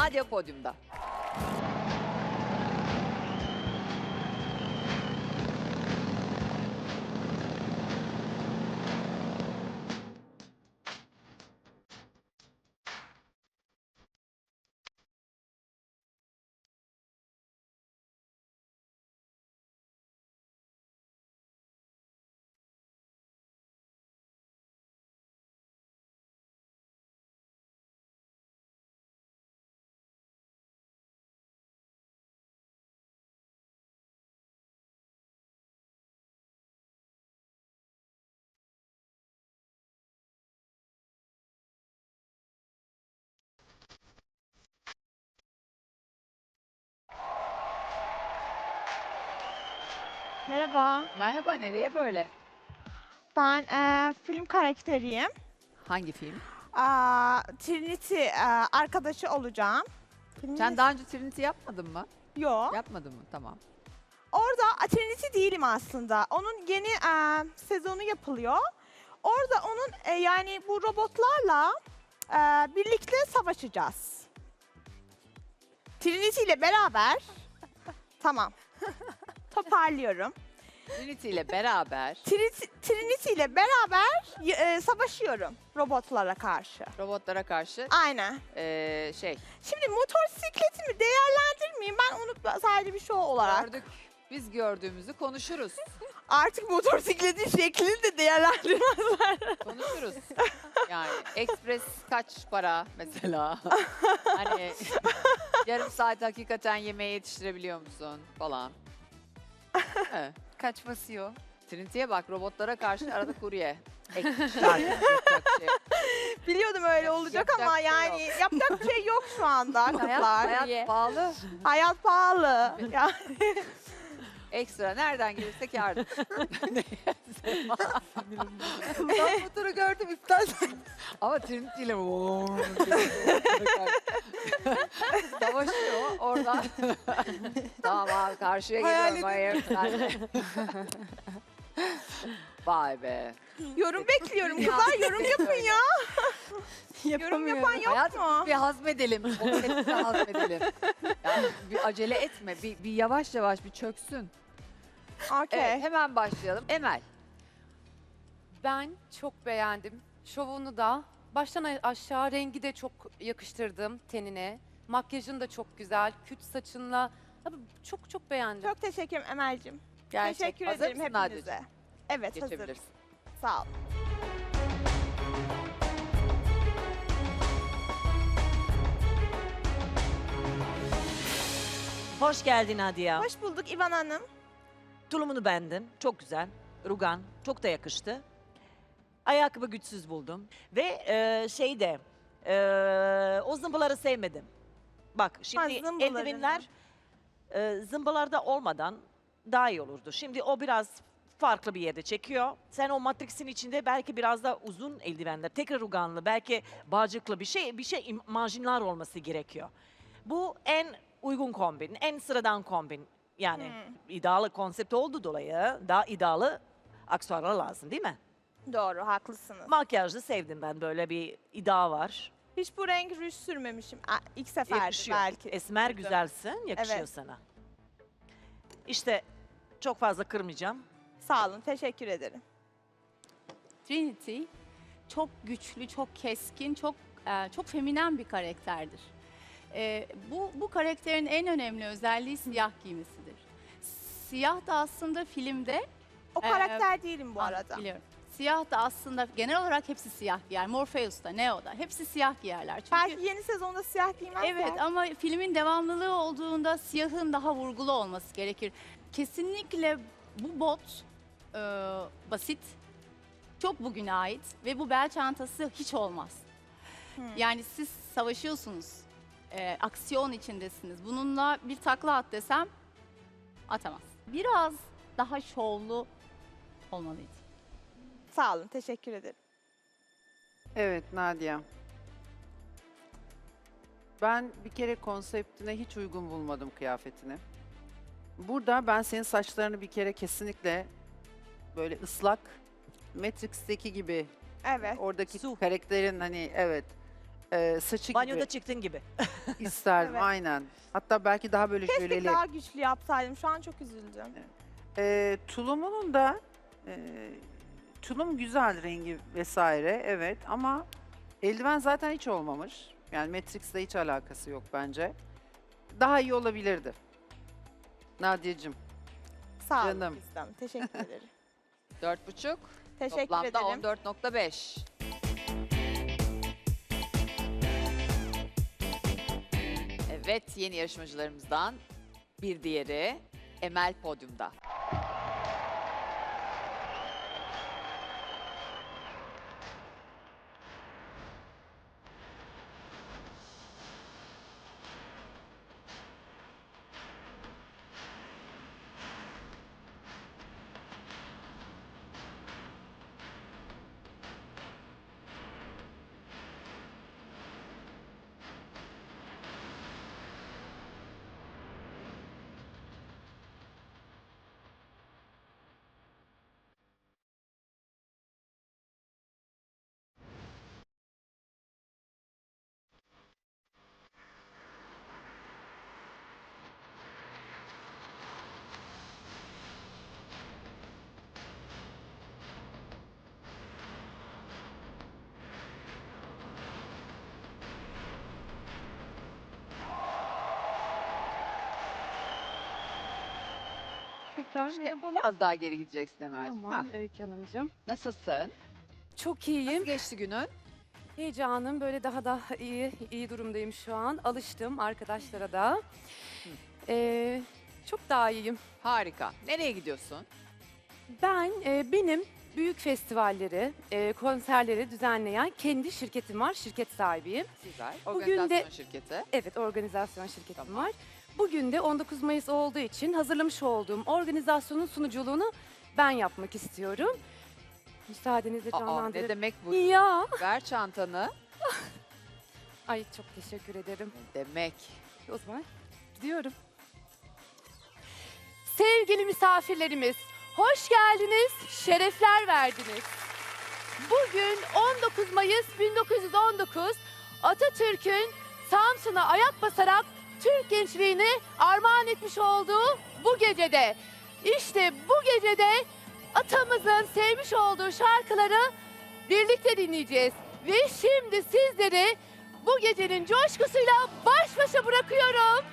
Nadia podyumda. Merhaba, Merhaba nereye böyle? ben eee, film karakteriyim. Hangi film? Aa, Trinity eee, arkadaşı olacağım. Sen daha önce Trinity yapmadın mı? Yok. Yapmadın mı? Tamam. Orada a, Trinity değilim aslında. Onun yeni eee, sezonu yapılıyor. Orada onun e, yani bu robotlarla eee, birlikte savaşacağız. Trinity ile beraber. tamam. Toparlıyorum. Trinity ile beraber Trinity, Trinity ile beraber e, savaşıyorum robotlara karşı. robotlara karşı Aynen. eee, şey Şimdi motosikletimi değerlendirmeyeyim. Ben onu sadece bir show olarak. gördük. Biz gördüğümüzü konuşuruz. Artık motosikletin şeklini de değerlendirmezler. Konuşuruz. Yani ekspres kaç para mesela? hani yarım saat hakikaten yemeğe yetiştirebiliyor musun falan. Kaç basıyor? Trinity'ye bak robotlara karşı arada kurye. Ek şarkı yapacak şey yok. Biliyordum öyle olacak Yapacak ama şey yani yapacak bir şey yok şu anda Hayat, kızlar. hayat pahalı. Hayat pahalı. Yani Ekstra nereden gelirse kârdır. ben motoru gördüm iptal Ama Trinity ile Savaşıyor oradan. tamam abi karşıya geliyorum. Hayır. sen- Vay be. yorum bekliyorum kızlar yorum yapın ya. yorum yapan yok Hayatım mu? bir hazmedelim. Onu hepsini hazmedelim. Yani bir acele etme. Bir, bir yavaş yavaş bir çöksün. Okey. Evet, hemen başlayalım. Emel. Ben çok beğendim. Şovunu da baştan a- aşağı rengi de çok yakıştırdım tenine. Makyajın da çok güzel. Küt saçınla Abi çok çok beğendim. Çok teşekkür ederim Emel'cim. Gerçek. Teşekkür Hazır ederim mısın hepinize. Evet hazırım. Geçebilirsin. Sağ ol. Hoş geldin Nadia. Hoş bulduk İvan Hanım. Tulumunu beğendim. Çok güzel. Rugan. Çok da yakıştı. Ayakkabı güçsüz buldum. Ve e, şey de e, o zımbaları sevmedim. Bak şimdi zımbaları. eldivenler e, zımbalarda olmadan daha iyi olurdu. Şimdi o biraz farklı bir yerde çekiyor. Sen o matrixin içinde belki biraz da uzun eldivenler, tekrar ruganlı, belki bağcıklı bir şey, bir şey marjinal olması gerekiyor. Bu en uygun kombin, en sıradan kombin. Yani Hmm. idealı konsept olduğu dolayı daha idealı aksesuarlar lazım değil mi? Doğru haklısınız. Makyajda sevdim ben böyle bir iddia var. Hiç bu renk rüj sürmemişim. Aa, İlk sefer Yakışıyor. belki. Esmer sürdüm. güzelsin, yakışıyor Evet. sana. İşte çok fazla kırmayacağım. Sağ olun teşekkür ederim. Trinity çok güçlü, çok keskin, çok e, çok feminen bir karakterdir. E, bu bu karakterin en önemli özelliği siyah giymesidir. Siyah da aslında filmde O Ee, karakter değilim bu An- arada. Biliyorum. Siyah da aslında genel olarak hepsi siyah giyer. Morpheus da, Neo da hepsi siyah giyerler. Çünkü Belki yeni sezonda siyah giymezler. Evet ama filmin devamlılığı olduğunda siyahın daha vurgulu olması gerekir. Kesinlikle bu bot e, basit, çok bugüne ait ve bu bel çantası hiç olmaz. Hmm. Yani siz savaşıyorsunuz, e, aksiyon içindesiniz. Bununla bir takla at desem atamaz. Biraz daha şovlu olmalıydı. Sağ olun teşekkür ederim. Evet Nadia. Ben bir kere konseptine hiç uygun bulmadım kıyafetini. Burada ben senin saçlarını bir kere kesinlikle böyle ıslak Matrix'teki gibi Evet. oradaki Su. karakterin hani evet e, saçı Banyoda gibi çıktın gibi. isterdim Evet. aynen. Hatta belki daha böyle Keşke jöleli. daha güçlü yapsaydım. Şu an çok üzüldüm. E, tulumunun da e, tulum güzel rengi vesaire evet ama eldiven zaten hiç olmamış. Yani Matrix'le hiç alakası yok bence. Daha iyi olabilirdi. Nadia'cığım. Sağ olun Canım. Gizem. Teşekkür ederim. Dört buçuk. Teşekkür Toplamda ederim. 14.5. Evet yeni yarışmacılarımızdan bir diğeri Emel podyumda. Biraz daha geri gideceksin Emel. Tamam Öykü Hanımcığım. Nasılsın? Çok Nasıl iyiyim. geçti günün? Heyecanım böyle daha da iyi, iyi durumdayım şu an. Alıştım arkadaşlara da. Ee, çok daha iyiyim. Harika. Nereye gidiyorsun? Ben e, benim büyük festivalleri, e, konserleri düzenleyen kendi şirketim var. Şirket sahibiyim. Güzel. Bugün de- Organizasyon şirketi. Evet, organizasyon şirketim Tamam. var. Bugün de 19 Mayıs olduğu için hazırlamış olduğum organizasyonun sunuculuğunu ben yapmak istiyorum. Müsaadenizle Aa, ne demek bu? Ya. Ver çantanı. Ay çok teşekkür ederim. Demek? O zaman gidiyorum. Sevgili misafirlerimiz, hoş geldiniz, şerefler verdiniz. Bugün 19 Mayıs 1919 Atatürk'ün Samsun'a ayak basarak Türk gençliğini armağan etmiş olduğu bu gecede. İşte bu gecede atamızın sevmiş olduğu şarkıları birlikte dinleyeceğiz. Ve şimdi sizleri bu gecenin coşkusuyla baş başa bırakıyorum.